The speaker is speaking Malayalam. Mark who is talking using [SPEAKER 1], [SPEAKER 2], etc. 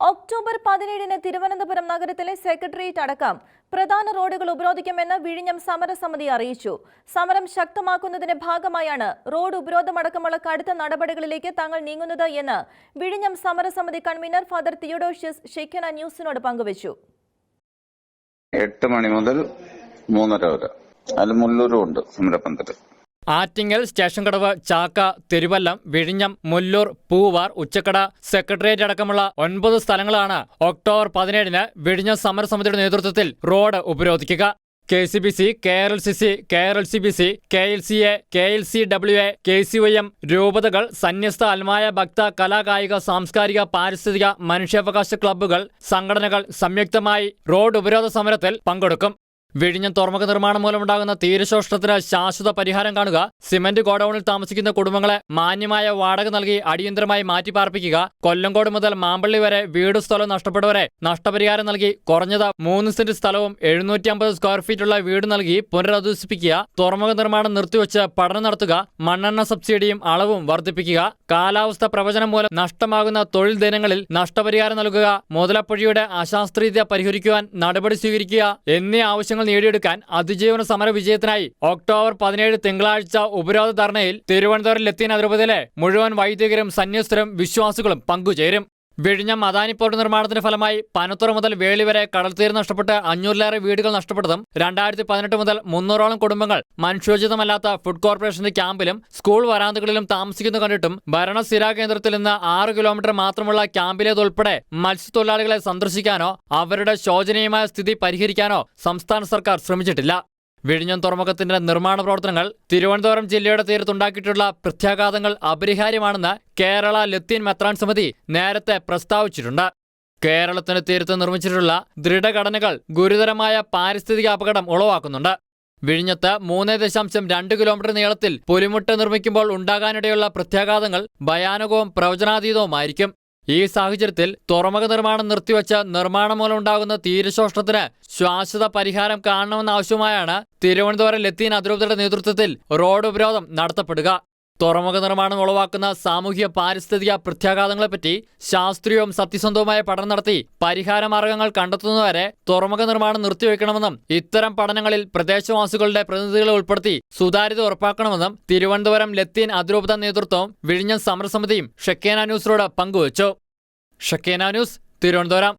[SPEAKER 1] ഒക്ടോബർ പതിനേഴിന് തിരുവനന്തപുരം നഗരത്തിലെ സെക്രട്ടേറിയറ്റ് അടക്കം പ്രധാന റോഡുകൾ ഉപരോധിക്കുമെന്ന് വിഴിഞ്ഞം സമരസമിതി അറിയിച്ചു. സമരം ശക്തമാക്കുന്നതിന്റെ ഭാഗമായാണ് റോഡ് ഉപരോധമടക്കമുള്ള കടുത്ത നടപടികളിലേക്ക് തങ്ങൾ നീങ്ങുന്നത് എന്ന് വിഴിഞ്ഞം സമരസമിതി കൺവീനർ ഫാദർ തിയോഡോഷ്യസ് ഷെയ്ഖന ന്യൂസിനോട് പങ്കുവച്ചു.
[SPEAKER 2] എട്ട് മണി മുതൽ മൂന്നര വരെ. അതിൽ മുല്ലൂരും ഉണ്ട് സമരപ്പന്തൽ
[SPEAKER 3] ആറ്റിങ്ങൽ സ്റ്റേഷൻ കടവ് ചാക്ക തിരുവല്ലം വിഴിഞ്ഞം മുല്ലൂർ പൂവാർ ഉച്ചക്കട സെക്രട്ടേറിയറ്റ് അടക്കമുള്ള ഒൻപത് സ്ഥലങ്ങളാണ് ഒക്ടോബർ പതിനേഴിന് വിഴിഞ്ഞം സമരസമിതിയുടെ നേതൃത്വത്തിൽ road ഉപരോധിക്കുക. K C B C K R L C C K R L C B C K L C A K L C W A K C Y M രൂപതകൾ സന്യസ്ത അൽമായ ഭക്ത കലാകായിക സാംസ്കാരിക പാരിസ്ഥിതിക മനുഷ്യാവകാശ ക്ലബ്ബുകൾ സംഘടനകൾ സംയുക്തമായി റോഡ് ഉപരോധ സമരത്തിൽ പങ്കെടുക്കും. വിഴിഞ്ഞം തുറമുഖ നിർമ്മാണം മൂലമുണ്ടാകുന്ന തീരശോഷണത്തിന് ശാശ്വത പരിഹാരം കാണുക. സിമന്റ് ഗോഡൌണിൽ താമസിക്കുന്ന കുടുംബങ്ങളെ മാന്യമായ വാടക നൽകി അടിയന്തരമായി മാറ്റിപ്പാർപ്പിക്കുക. കൊല്ലങ്കോട് മുതൽ മാമ്പള്ളി വരെ വീട് സ്ഥലം നഷ്ടപ്പെട്ടവരെ നഷ്ടപരിഹാരം നൽകി കുറഞ്ഞത് മൂന്ന് സെന്റ് സ്ഥലവും എഴുന്നൂറ്റി അമ്പത് സ്ക്വയർ ഫീറ്റുള്ള വീട് നൽകി പുനരധിവസിപ്പിക്കുക. തുറമുഖ നിർമ്മാണം നിർത്തിവെച്ച് പഠനം നടത്തുക. മണ്ണെണ്ണ സബ്സിഡിയും അളവും വർദ്ധിപ്പിക്കുക. കാലാവസ്ഥ പ്രവചനം മൂലം നഷ്ടമാകുന്ന തൊഴിൽ ദിനങ്ങളിൽ നഷ്ടപരിഹാരം നൽകുക. മുതലപ്പുഴയുടെ അശാസ്ത്രീയത പരിഹരിക്കുവാൻ നടപടി സ്വീകരിക്കുക. എന്നീ ആവശ്യങ്ങൾ നേടിയെടുക്കാൻ അതിജീവന സമര വിജയത്തിനായി ഒക്ടോബർ പതിനേഴ് തിങ്കളാഴ്ച ഉപരോധ ധർണയിൽ തിരുവനന്തപുരം ലത്തീൻ മുഴുവൻ വൈദികരും സന്യസ്തരും വിശ്വാസികളും പങ്കുചേരും. വിഴിഞ്ഞം അദാനി പോർട്ട് നിർമ്മാണത്തിന്റെ ഫലമായി പനത്തുറ മുതൽ വേളി വരെ കടൽത്തീരം നഷ്ടപ്പെട്ട് അഞ്ഞൂറിലേറെ വീടുകൾ നഷ്ടപ്പെട്ടതും രണ്ടായിരത്തി പതിനെട്ട് മുതൽ മുന്നൂറോളം കുടുംബങ്ങൾ മനുഷ്യോചിതമല്ലാത്ത ഫുഡ് കോർപ്പറേഷന്റെ ക്യാമ്പിലും സ്കൂൾ വരാന്തകളിലും താമസിക്കുന്നു കണ്ടിട്ടും ഭരണസ്ഥിരാ കേന്ദ്രത്തിൽ നിന്ന് ആറ് കിലോമീറ്റർ മാത്രമുള്ള ക്യാമ്പിലേതുൾപ്പെടെ മത്സ്യത്തൊഴിലാളികളെ സന്ദർശിക്കാനോ അവരുടെ ശോചനീയമായ സ്ഥിതി പരിഹരിക്കാനോ സംസ്ഥാന സർക്കാർ ശ്രമിച്ചിട്ടില്ല. വിഴിഞ്ഞം തുറമുഖത്തിന്റെ നിർമ്മാണ പ്രവർത്തനങ്ങൾ തിരുവനന്തപുരം ജില്ലയുടെ തീരത്തുണ്ടാക്കിയിട്ടുള്ള പ്രത്യാഘാതങ്ങൾ അപരിഹാര്യമാണെന്ന് കേരള ലത്തീൻ മെത്രാൻ സമിതി നേരത്തെ പ്രസ്താവിച്ചിട്ടുണ്ട്. കേരളത്തിന് തീരത്ത് നിർമ്മിച്ചിട്ടുള്ള ദൃഢഘടനകൾ ഗുരുതരമായ പാരിസ്ഥിതിക അപകടം ഉളവാക്കുന്നുണ്ട്. വിഴിഞ്ഞത്ത് മൂന്ന് ദശാംശം രണ്ട് കിലോമീറ്റർ നീളത്തിൽ പുലിമുട്ട് നിർമ്മിക്കുമ്പോൾ ഉണ്ടാകാനിടയുള്ള പ്രത്യാഘാതങ്ങൾ ഭയാനകവും പ്രവചനാതീതവുമായിരിക്കും. ഈ സാഹചര്യത്തിൽ തുറമുഖ നിർമ്മാണം നിർത്തിവെച്ച് നിർമ്മാണം മൂലമുണ്ടാകുന്ന തീരശോഷണത്തിന് ശാശ്വത പരിഹാരം കാണണമെന്ന കാണണമെന്നാവശ്യമായാണ് തിരുവനന്തപുരം ലത്തീൻ അതിരൂപതയുടെ നേതൃത്വത്തിൽ റോഡ് ഉപരോധം നടത്തപ്പെടുക. തുറമുഖ നിർമ്മാണം ഉളവാക്കുന്ന സാമൂഹ്യ പാരിസ്ഥിതിക പ്രത്യാഘാതങ്ങളെപ്പറ്റി ശാസ്ത്രീയവും സത്യസന്ധവുമായ പഠനം നടത്തി പരിഹാര മാർഗങ്ങൾ കണ്ടെത്തുന്നതുവരെ തുറമുഖ നിർമ്മാണം നിർത്തിവെക്കണമെന്നും ഇത്തരം പഠനങ്ങളിൽ പ്രദേശവാസികളുടെ പ്രതിനിധികളെ ഉൾപ്പെടുത്തി സുതാര്യത ഉറപ്പാക്കണമെന്നും തിരുവനന്തപുരം ലത്തീൻ അതിരൂപത നേതൃത്വവും വിഴിഞ്ഞം സമരസമിതിയും ഷക്കേന ന്യൂസിനോട് പങ്കുവച്ചു. ഷക്കേന ന്യൂസ് തിരുവനന്തപുരം.